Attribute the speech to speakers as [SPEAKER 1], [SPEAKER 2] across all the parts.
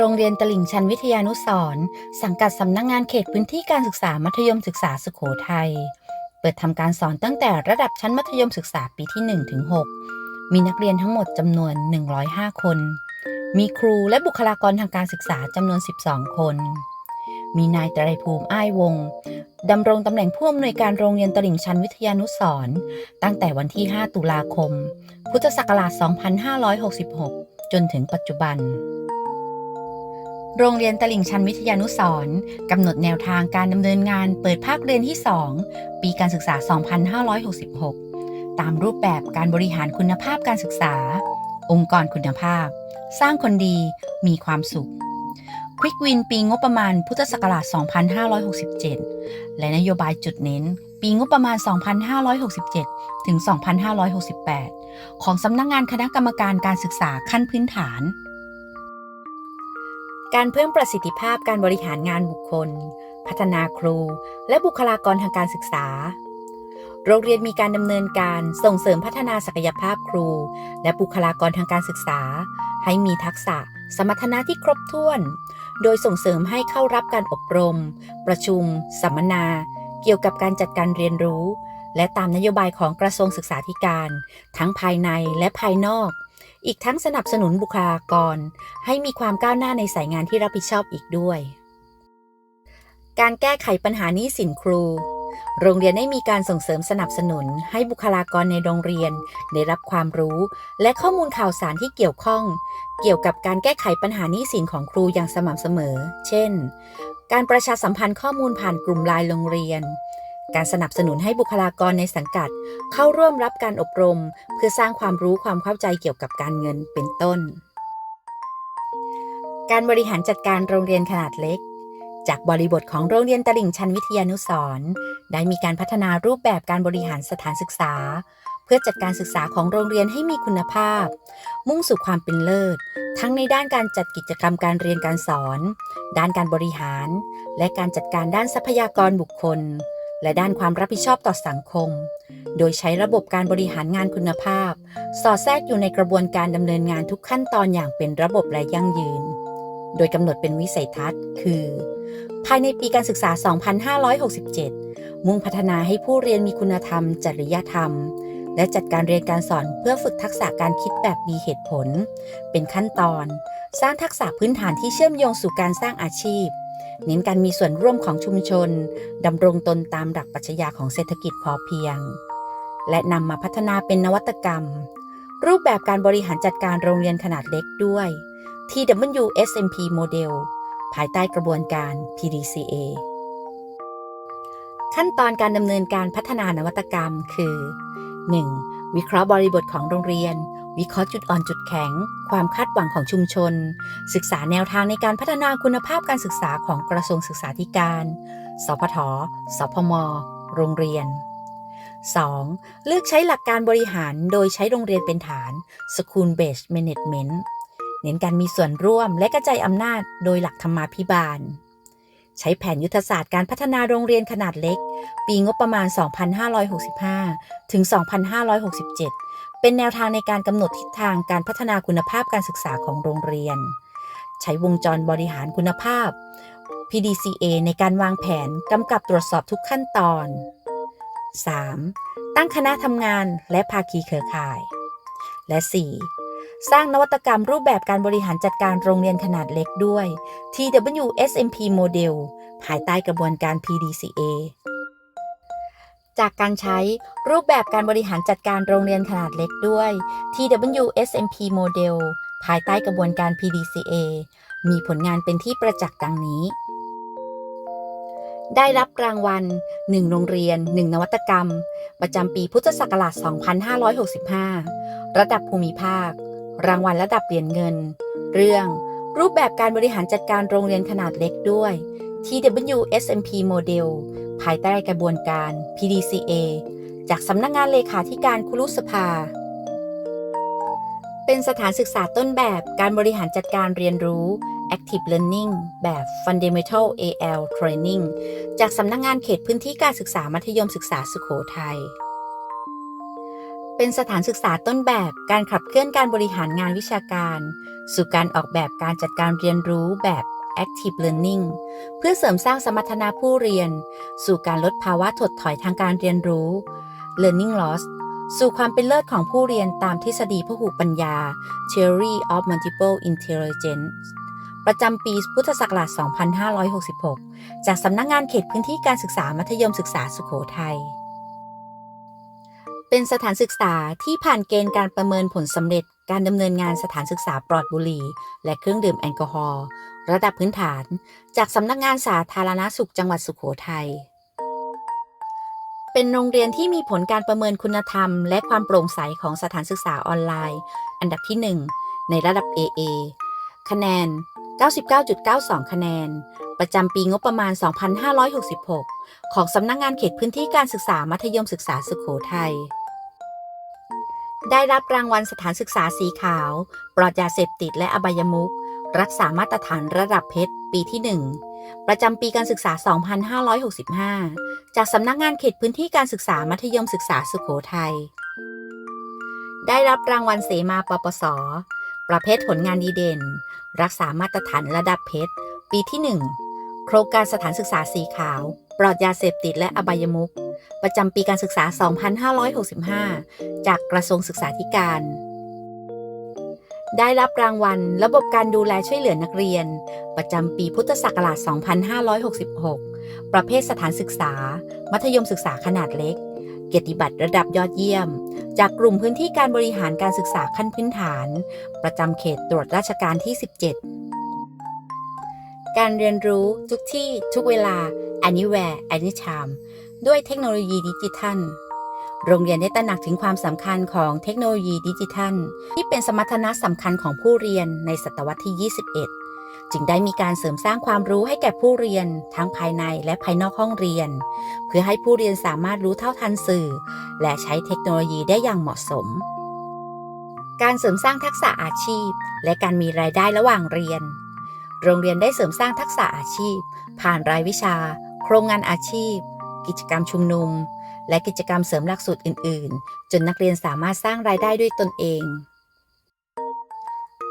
[SPEAKER 1] โรงเรียนตลิ่งชันวิทยานุสร์สังกัดสำนักงงานเขตพื้นที่การศึกษามัธยมศึกษาสุโขทัย เปิดทำการสอนตั้งแต่ระดับชั้นมัธยมศึกษาปีที่1ถึง6มีนักเรียนทั้งหมดจำนวน 105 คน มีครูและบุคลากรทางการศึกษาจำนวน 12 คน มีนายไตรภูมิอ้ายวงศ์ดำรงตำแหน่งผู้อำนวยการโรงเรียนตลิ่งชันวิทยานุสร์ตั้งแต่วันที่ 5 ตุลาคม พุทธศักราช 2566 จนถึงปัจจุบัน โรงเรียนตลิ่งชันวิทยานุสร์กำหนดแนวทางการดำเนินงานเปิดภาคเรียนที่ 2 ปีการศึกษา 2566 ตามรูปแบบการบริหารคุณภาพการศึกษา องค์กรคุณภาพ สร้างคนดีมีความสุขควิกวินปีงบประมาณพุทธศักราช 2567 และนโยบายจุดเน้น ปีงบประมาณ 2567 ถึง 2568 ของสำนักงงานคณะกรรมการการศึกษาขั้นพื้นฐาน การเพิ่มประสิทธิภาพการบริหารงานบุคคล พัฒนาครู และบุคลากรทางการศึกษา โรงเรียนมีการดำเนินการส่งเสริมพัฒนาศักยภาพครู และบุคลากรทางการศึกษา ให้มีทักษะ สมรรถนะที่ครบถ้วน โดยส่งเสริมให้เข้ารับการอบรม ประชุม สัมมนา เกี่ยวกับการจัดการเรียนรู้ และตามนโยบายของกระทรวงศึกษาธิการ ทั้งภายในและภายนอก อีกทั้งสนับสนุนบุคลากร ให้มีความก้าวหน้าในสายงานที่รับผิดชอบอีกด้วย การแก้ไขปัญหานี้สินครู โรงเรียนได้มีการส่งเสริมสนับสนุน ให้บุคลากรในโรงเรียน ได้รับความรู้ และข้อมูลข่าวสารที่เกี่ยวข้อง เกี่ยวกับการแก้ไขปัญหานี้สินของครูอย่างสม่ำเสมอ เช่น การประชาสัมพันธ์ข้อมูลผ่านกลุ่มไลน์โรงเรียน การสนับสนุนให้บุคลากรในสังกัด เข้าร่วมรับการอบรม เพื่อสร้างความรู้ความเข้าใจเกี่ยวกับการเงินเป็นต้น การบริหารจัดการโรงเรียนขนาดเล็ก จากบริบทของโรงเรียนตลิ่งชันวิทยานุสรณ์ได้มีการพัฒนารูปแบบการบริหารสถานศึกษา เพื่อจัดการศึกษาของโรงเรียนให้มีคุณภาพ มุ่งสู่ความเป็นเลิศ ทั้งในด้านการจัดกิจกรรมการเรียนการสอน ด้านการบริหาร และการจัดการด้านทรัพยากรบุคคล และด้านความรับผิดชอบต่อสังคม โดยใช้ระบบการบริหารงานคุณภาพ สอดแทรกอยู่ในกระบวนการดำเนินงานทุกขั้นตอนอย่างเป็นระบบและยั่งยืน โดยกำหนดเป็นวิสัยทัศน์ คือ ภายในปีการศึกษา 2567 มุ่งพัฒนาให้ผู้เรียนมีคุณธรรม จริยธรรม และจัดการเรียนการสอนเพื่อฝึกทักษะการคิดแบบมีเหตุผล เป็นขั้นตอน สร้างทักษะพื้นฐานที่เชื่อมโยงสู่การสร้างอาชีพ เน้นการมีส่วนร่วมของชุมชนดำรงตนตามหลักปรัชญาของเศรษฐกิจพอเพียง และนำมาพัฒนาเป็นนวัตกรรม รูปแบบการบริหารจัดการโรงเรียนขนาดเล็กด้วย TW SMP Model ภายใต้กระบวนการ PDCA ขั้นตอนการดำเนินการพัฒนานวัตกรรมคือ 1. วิเคราะห์บริบทของโรงเรียน วิเคราะห์จุดอ่อนจุดแข็ง ความคาดหวังของชุมชน ศึกษาแนวทางในการพัฒนาคุณภาพการศึกษาของกระทรวงศึกษาธิการ สพท สพม โรงเรียน 2. เลือกใช้หลักการบริหารโดยใช้โรงเรียนเป็นฐาน School Based Management เน้นการมีส่วนร่วมและกระจายอำนาจโดยหลักธรรมาภิบาล ใช้แผนยุทธศาสตร์การพัฒนาโรงเรียนขนาดเล็ก ปีงบประมาณ 2565 ถึง 2567 เป็นแนวทางในการกำหนดทิศทางการพัฒนาคุณภาพการศึกษาของโรงเรียน ใช้วงจรบริหารคุณภาพ PDCA ในการวางแผนกำกับตรวจสอบทุกขั้นตอน 3. ตั้งคณะทำงานและภาคีเครือข่าย และ 4. สร้างนวัตกรรมรูปแบบการบริหารจัดการโรงเรียนขนาดเล็กด้วย TWSMP Model ภายใต้กระบวนการ PDCA จากการใช้รูปแบบการบริหารจัดการโรงเรียนขนาดเล็กด้วย TWSMP Model ภายใต้กระบวนการ PDCA มีผลงานเป็นที่ประจักษ์ดังนี้ ได้รับรางวัล 1 โรงเรียน 1 นวัตกรรม ประจำปีพุทธศักราช 2565 ระดับภูมิภาค รางวัลระดับเหรียญเงิน เรื่อง รูปแบบการบริหารจัดการโรงเรียนขนาดเล็กด้วย TWSMP Model ภายใต้กระบวนการ PDCA จากสำนักงงานเลขาธิการคุรุสภา เป็นสถานศึกษาต้นแบบการบริหารจัดการเรียนรู้ Active Learning แบบ Fundamental AL Training จากสำนักงงานเขตพื้นที่การศึกษามัธยมศึกษาสุโขทัย เป็นสถานศึกษาต้นแบบการขับเคลื่อนการบริหารงานวิชาการ สู่การออกแบบการจัดการเรียนรู้แบบ active learning เพื่อเสริมสร้างสมรรถนะผู้เรียน สู่การลดภาวะถดถอยทางการเรียนรู้ learning loss สู่ความเป็นเลิศของผู้เรียนตามทฤษฎีพหุปัญญา Theory of Multiple Intelligence ประจำปีพุทธศักราช 2566 จากสำนักงงานเขตพื้นที่การศึกษามัธยมศึกษาสุขโขทัย เป็นสถานศึกษาที่ผ่านเกณฑ์การประเมินผลสำเร็จการดำเนินงานสถานศึกษาปลอดบุหรี่ และเครื่องดื่มแอลกอฮอล์ระดับพื้นฐาน จากสำนักงานสาธารณสุขจังหวัดสุขโขทัย เป็นโรงเรียนที่มีผลการประเมินคุณธรรม และความโปร่งใสของสถานศึกษาออนไลน์ อันดับที่ 1 ในระดับ AA คะแนน 99.92 คะแนน ประจำปีงบประมาณ 2566 ของสำนักงงานเขตพื้นที่การศึกษามัธยมศึกษาสุขโขทัย ได้รับรางวัลสถานศึกษาสีขาว ปลอดยาเสพติดและอบายมุขรักษามาตรฐานระดับเพชร ปีที่ 1 ประจำปีการศึกษา 2565 จากสำนักงานเขตพื้นที่การศึกษามัธยมศึกษาสุขโขทัย ได้รับรางวัลเสมาปปส ประเภทผลงานดีเด่น รักษามาตรฐานระดับเพชร ปีที่ 1 โครงการสถานศึกษาสีขาว ปลอดยาเสพติดและอบายมุข ประจำปีการศึกษา 2565 จากกระทรวงศึกษาธิการ ได้รับรางวัล ระบบการดูแลช่วยเหลือนักเรียน ประจำปีพุทธศักราช 2566 ประเภทสถานศึกษา มัธยมศึกษาขนาดเล็ก เกียรติบัตรระดับยอดเยี่ยม จากกลุ่มพื้นที่การบริหารการศึกษาขั้นพื้นฐาน ประจำเขตตรวจราชการที่ 17การเรียนรู้ทุกที่ทุกเวลา anywhere anytime ด้วยเทคโนโลยีดิจิทัล โรงเรียนได้ตระหนักถึงความสำคัญของเทคโนโลยีดิจิทัล ที่เป็นสมรรถนะสำคัญของผู้เรียนในศตวรรษที่ 21 จึงได้มีการเสริมสร้างความรู้ให้แก่ผู้เรียนทั้งภายในและภายนอกห้องเรียน เพื่อให้ผู้เรียนสามารถรู้เท่าทันสื่อ และใช้เทคโนโลยีได้อย่างเหมาะสม การเสริมสร้างทักษะอาชีพ และการมีรายได้ระหว่างเรียน โรงเรียนได้เสริมสร้างทักษะอาชีพ ผ่านรายวิชา โครงงานอาชีพ กิจกรรมชุมนุม และกิจกรรมเสริมหลักสูตรอื่น ๆ จนนักเรียนสามารถสร้างรายได้ด้วยตนเอง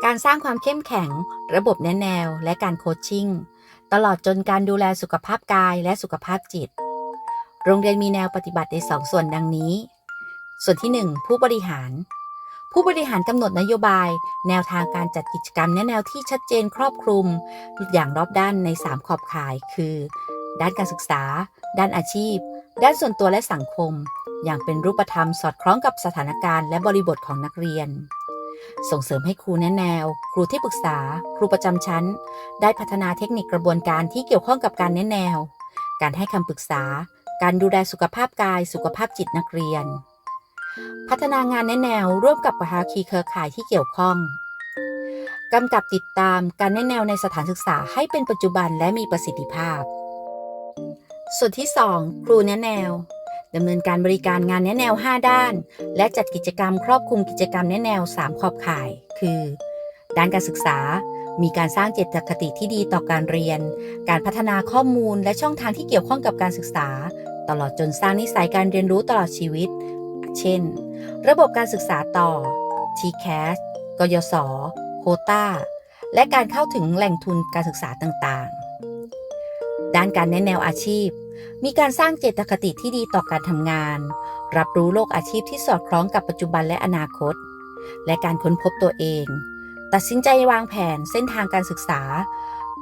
[SPEAKER 1] การสร้างความเข้มแข็ง ระบบแนแนว และการโคชชิ่ง ตลอดจนการดูแลสุขภาพกายและสุขภาพจิต โรงเรียนมีแนวปฏิบัติในสองส่วนดังนี้ ส่วนที่ 1 ผู้บริหารผู้บริหารกำหนดนโยบาย แนวทางการจัดกิจกรรมแนแนวที่ชัดเจนครอบคลุม อย่างรอบด้านใน 3 ขอบข่าย คือ ด้านการศึกษา ด้านอาชีพ ด้านส่วนตัวและสังคม อย่างเป็นรูปธรรมสอดคล้องกับสถานการณ์และบริบทของนักเรียน ส่งเสริมให้ครูแนะแนว ครูที่ปรึกษา ครูประจำชั้น ได้พัฒนาเทคนิคกระบวนการที่เกี่ยวข้องกับการแนะแนว การให้คำปรึกษา การดูแลสุขภาพกาย สุขภาพจิตนักเรียน พัฒนางานแนะแนวร่วมกับภาคีเครือข่ายที่เกี่ยวข้องกำกับติดตามการแนะแนวในสถานศึกษาให้เป็นปัจจุบันและมีประสิทธิภาพ ส่วนที่ 2 ครูแนะแนวดำเนินการบริการงานแนะแนว 5 ด้าน และจัดกิจกรรมครอบคลุมกิจกรรมแนะแนว 3 ขอบข่าย คือ ด้านการศึกษา มีการสร้างเจตคติที่ดีต่อการเรียน การพัฒนาข้อมูลและช่องทางที่เกี่ยวข้องกับการศึกษา ตลอดจนสร้างนิสัยการเรียนรู้ตลอดชีวิต เช่น ระบบการศึกษาต่อ TCAS กยศโคตาและการเข้าถึงแหล่งทุนการศึกษาต่าง ด้านการแนะแนวอาชีพ มีการสร้างเจตคติที่ดีต่อการทำงาน รับรู้โลกอาชีพที่สอดคล้องกับปัจจุบันและอนาคต และการค้นพบตัวเอง ตัดสินใจวางแผนเส้นทางการศึกษา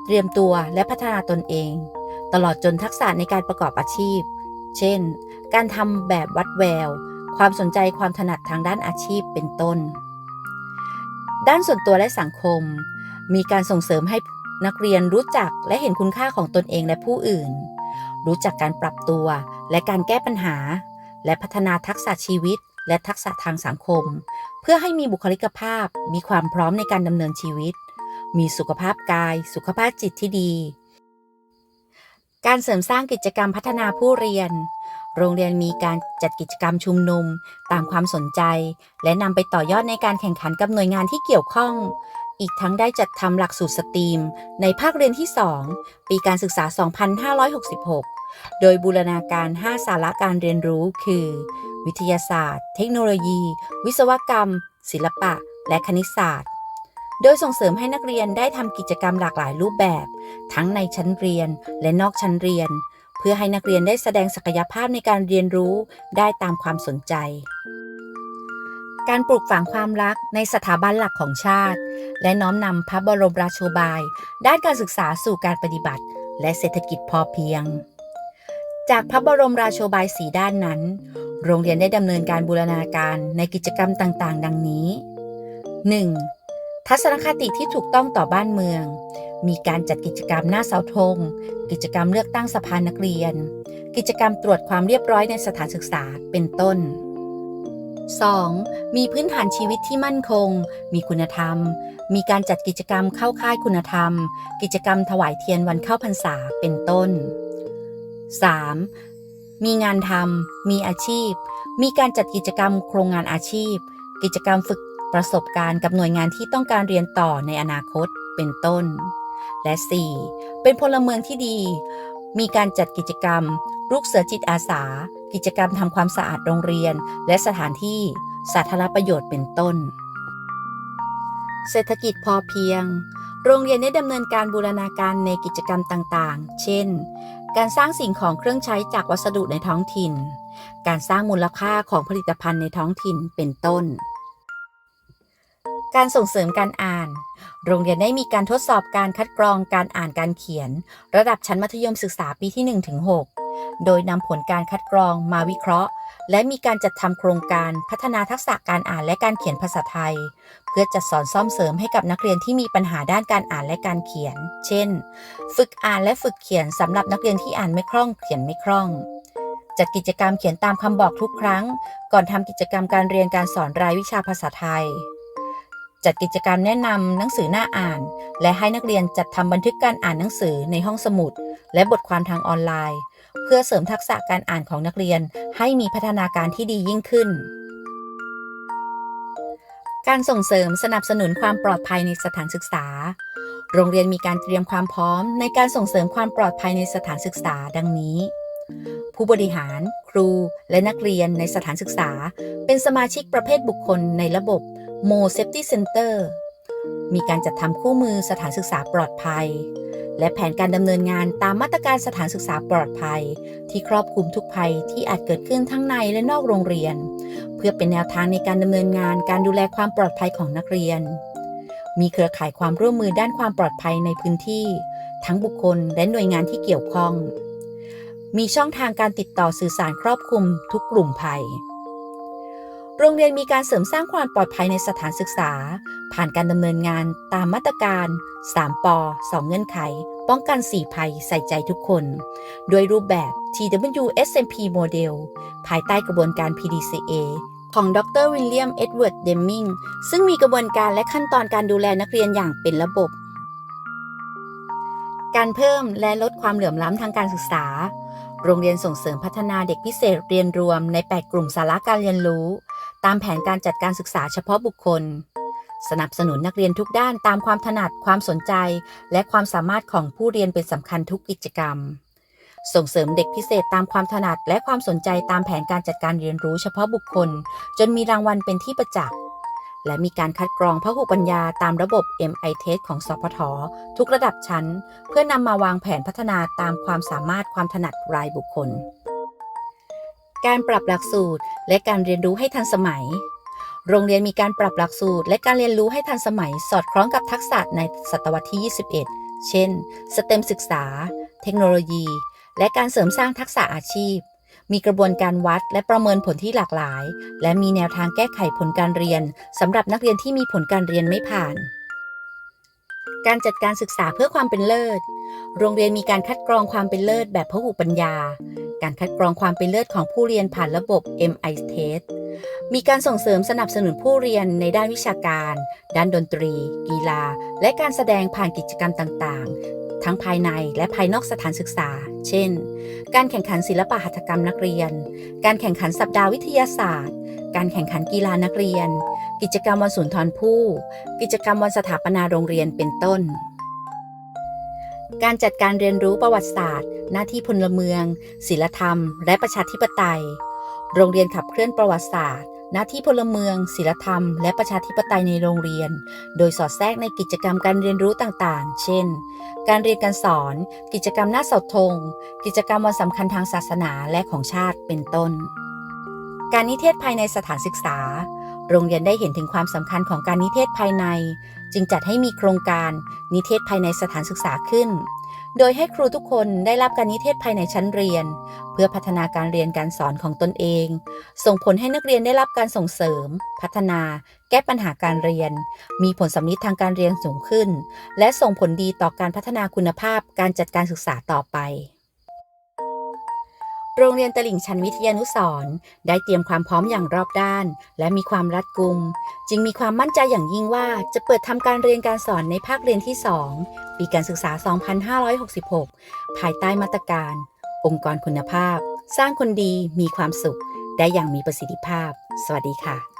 [SPEAKER 1] เตรียมตัวและพัฒนาตนเอง ตลอดจนทักษะในการประกอบอาชีพ เช่น การทำแบบวัดแวว ความสนใจความถนัดทางด้านอาชีพเป็นต้น ด้านส่วนตัวและสังคมมีการส่งเสริมให้ นักเรียนรู้จักและเห็นคุณค่าของตนเองและผู้อื่น รู้จักการปรับตัวและการแก้ปัญหา และพัฒนาทักษะชีวิต และทักษะทางสังคม เพื่อให้มีบุคลิกภาพ มีความพร้อมในการดำเนินชีวิต มีสุขภาพกาย สุขภาพจิตที่ดี การเสริมสร้างกิจกรรมพัฒนาผู้เรียน โรงเรียนมีการจัดกิจกรรมชุมนุม ตามความสนใจ และนำไปต่อยอดในการแข่งขันกับหน่วยงานที่เกี่ยวข้อง อีกทั้งได้จัดทำหลักสูตรสตรีม ในภาคเรียนที่ 2 ปีการศึกษา 2566 โดยบูรณาการ 5 สาระการเรียนรู้คือ วิทยาศาสตร์ เทคโนโลยี วิศวกรรม ศิลปะ และคณิตศาสตร์ โดยส่งเสริมให้นักเรียนได้ทำกิจกรรมหลากหลายรูปแบบ ทั้งในชั้นเรียนและนอกชั้นเรียน เพื่อให้นักเรียนได้แสดงศักยภาพในการเรียนรู้ได้ตามความสนใจ การปลูกฝังความรักในสถาบันหลักของชาติ และน้อมนำพระบรมราโชบาย ด้านการศึกษาสู่การปฏิบัติ และเศรษฐกิจพอเพียง จากพระบรมราโชบายสีด้านนั้น โรงเรียนได้ดำเนินการบูรณาการในกิจกรรมต่างๆ ดังนี้ 1. ทัศนคติที่ถูกต้องต่อบ้านเมือง มีการจัดกิจกรรมหน้าเสาธง กิจกรรมเลือกตั้งสภานักเรียน กิจกรรมตรวจความเรียบร้อยในสถานศึกษาเป็นต้น 2. มีพื้นฐานชีวิตที่มั่นคง มีคุณธรรม มีการจัดกิจกรรมเข้าค่ายคุณธรรม กิจกรรมถวายเทียนวันเข้าพรรษาเป็นต้น 3. มีงานทำ มีอาชีพ มีการจัดกิจกรรมโครงงานอาชีพ กิจกรรมฝึกประสบการณ์กับหน่วยงานที่ต้องการเรียนต่อในอนาคตเป็นต้น และ 4. เป็นพลเมืองที่ดี มีการจัดกิจกรรมลูกเสือจิตอาสา กิจกรรมทำความสะอาดโรงเรียน และสถานที่สาธารณประโยชน์เป็นต้น เศรษฐกิจพอเพียง โรงเรียนได้ดำเนินการบูรณาการในกิจกรรมต่างๆ เช่น การสร้างสิ่งของเครื่องใช้จากวัสดุในท้องถิ่น การสร้างมูลค่าของผลิตภัณฑ์ในท้องถิ่นเป็นต้นการส่งเสริมการอ่าน โรงเรียนได้มีการทดสอบการคัดกรองการอ่านการเขียน ระดับชั้นมัธยมศึกษาปีที่ 1-6 โดยนำผลการคัดกรองมาวิเคราะห์ และมีการจัดทำโครงการพัฒนาทักษะการอ่านและการเขียนภาษาไทย เพื่อจัดสอนซ่อมเสริมให้กับนักเรียนที่มีปัญหาด้านการอ่านและการเขียน เช่น ฝึกอ่านและฝึกเขียนสำหรับนักเรียนที่อ่านไม่คล่อง เขียนไม่คล่องจัดกิจกรรมเขียนตามคำบอกทุกครั้ง ก่อนทำกิจกรรมการเรียนการสอนรายวิชาภาษาไทย จัดกิจกรรมแนะนำหนังสือหน้าอ่าน และให้นักเรียนจัดทำบันทึกการอ่านหนังสือในห้องสมุด และบทความทางออนไลน์ เพื่อเสริมทักษะการอ่านของนักเรียนให้มีพัฒนาการที่ดียิ่งขึ้น การส่งเสริมสนับสนุนความปลอดภัยในสถานศึกษา โรงเรียนมีการเตรียมความพร้อม ในการส่งเสริมความปลอดภัยในสถานศึกษาดังนี้ ผู้บริหาร ครู และนักเรียนในสถานศึกษา เป็นสมาชิกประเภทบุคคลในระบบ Mo Safety Center มีการจัดทำคู่มือสถานศึกษาปลอดภัย และแผนการดำเนินงานตามมาตรการสถานศึกษาปลอดภัย ที่ครอบคลุมทุกภัยที่อาจเกิดขึ้นทั้งในและนอกโรงเรียน เพื่อเป็นแนวทางในการดำเนินงานการดูแลความปลอดภัยของนักเรียน มีเครือข่ายความร่วมมือด้านความปลอดภัยในพื้นที่ ทั้งบุคคลและหน่วยงานที่เกี่ยวข้อง มีช่องทางการติดต่อสื่อสารครอบคลุมทุกกลุ่มภัย โรงเรียนมีการเสริมสร้างความปลอดภัยในสถานศึกษา ผ่านการดำเนินงานตามมาตรการ 3 ป 2 เงื่อนไข ป้องกัน 4 ภัยใส่ใจทุกคน โดยรูปแบบ TW SMP Model ภายใต้กระบวนการ PDCA ของดรวิลเลียม เอ็ดเวิร์ด เดมมิง ซึ่งมีกระบวนการและขั้นตอนการดูแลนักเรียนอย่างเป็นระบบ การเพิ่มและลดความเหลื่อมล้ำทางการศึกษา โรงเรียนส่งเสริมพัฒนาเด็กพิเศษเรียนรวมใน 8 กลุ่มสาระการเรียนรู้ ตามแผนการจัดการศึกษาเฉพาะบุคคล สนับสนุนนักเรียนทุกด้านตามความถนัดความสนใจ และความสามารถของผู้เรียนเป็นสำคัญทุกกิจกรรม ส่งเสริมเด็กพิเศษตามความถนัดและความสนใจตามแผนการจัดการเรียนรู้เฉพาะบุคคล จนมีรางวัลเป็นที่ประจักษ์และมีการคัดกรองพหุปัญญาตามระบบ MI Test ของสพท ทุกระดับชั้น เพื่อนำมาวางแผนพัฒนาตามความสามารถความถนัดรายบุคคล การปรับหลักสูตรและการเรียนรู้ให้ทันสมัย โรงเรียนมีการปรับหลักสูตร และการเรียนรู้ให้ทันสมัย สอดคล้องกับทักษะในศตวรรษที่ 21 เช่น สเต็มศึกษา เทคโนโลยี และการเสริมสร้างทักษะอาชีพ มีกระบวนการวัดและประเมินผลที่หลากหลาย และมีแนวทางแก้ไขผลการเรียนสำหรับนักเรียนที่มีผลการเรียนไม่ผ่านการจัดการศึกษาเพื่อความเป็นเลิศ โรงเรียนมีการคัดกรองความเป็นเลิศแบบพหุปัญญา การคัดกรองความเป็นเลิศของผู้เรียนผ่านระบบ MI Test มีการส่งเสริมสนับสนุนผู้เรียนในด้านวิชาการ ด้านดนตรี กีฬา และการแสดงผ่านกิจกรรมต่างๆ ทั้งภายในและภายนอกสถานศึกษา เช่น การแข่งขันศิลปะหัตถกรรมนักเรียน การแข่งขันสัปดาห์วิทยาศาสตร์ การแข่งขันกีฬานักเรียน กิจกรรมวันสุนทรภู่ กิจกรรมวันสถาปนาโรงเรียน เป็นต้น การจัดการเรียนรู้ประวัติศาสตร์ หน้าที่พลเมืองศิลธรรม และประชาธิปไตย โรงเรียนขับเคลื่อนประวัติศาสตร์ หน้าที่พลเมืองศิลธรรม และประชาธิปไตยในโรงเรียน โดยสอดแทรกในกิจกรรมการเรียนรู้ต่างๆ เช่น การเรียนการสอน กิจกรรมหน้าเสาธง กิจกรรมวันสำคัญทางศาสนาและของชาติเป็นต้น การนิเทศภายในสถานศึกษา โรงเรียนได้เห็นถึงความสำคัญของการนิเทศภายใน จึงจัดให้มีโครงการนิเทศภายในสถานศึกษาขึ้น โดยให้ครูทุกคนได้รับการนิเทศภายในชั้นเรียน เพื่อพัฒนาการเรียนการสอนของตนเอง ส่งผลให้นักเรียนได้รับการส่งเสริม พัฒนา แก้ปัญหาการเรียน มีผลสำลิดทางการเรียนสูงขึ้น และส่งผลดีต่อการพัฒนาคุณภาพการจัดการศึกษาต่อไป โรงเรียนตลิ่งชันวิทยานุสรได้เตรียมความพร้อมอย่างรอบด้าน และมีความรัดกุม จึงมีความมั่นใจอย่างยิ่งว่าจะเปิดทำการเรียนการสอนในภาคเรียนที่ 2 ปีการศึกษา 2566 ภายใต้มาตรการ องค์กรคุณภาพ สร้างคนดีมีความสุข ได้อย่างมีประสิทธิภาพ สวัสดีค่ะ